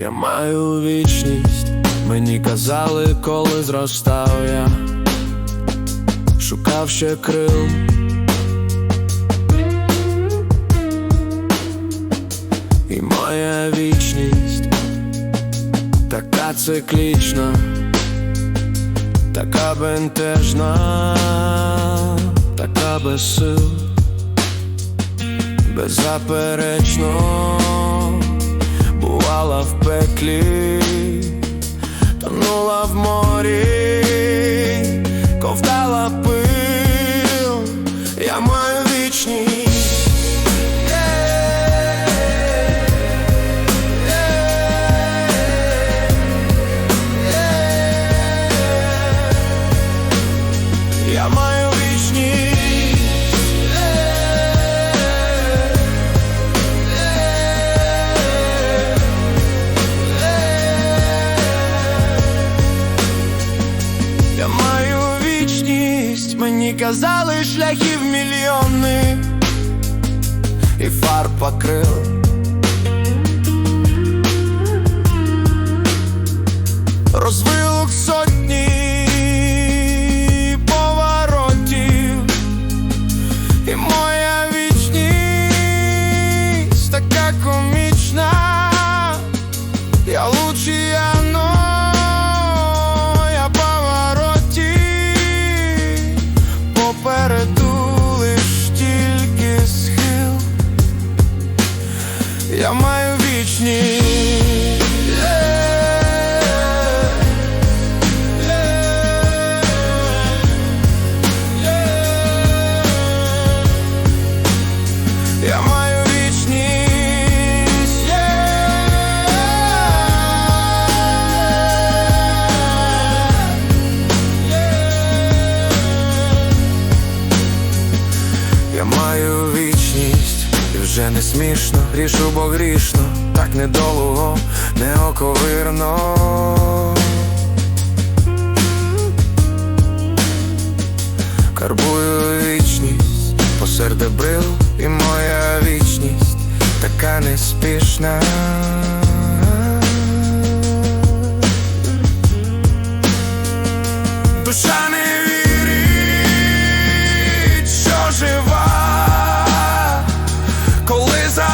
Я маю вічність, мені казали, коли зростав я, шукав ще крил. І моя вічність така циклічна, така бентежна, така без сил, беззаперечно бувала в пеклі, тонула в морі, ковтала пил, я маю вічність. Мені казали шляхів мільйони і фар покрил. Не смішно, грішу, бо грішно, так недолуго, неоковирно. Карбую вічність, посеред брил і моя вічність така неспішна. Душа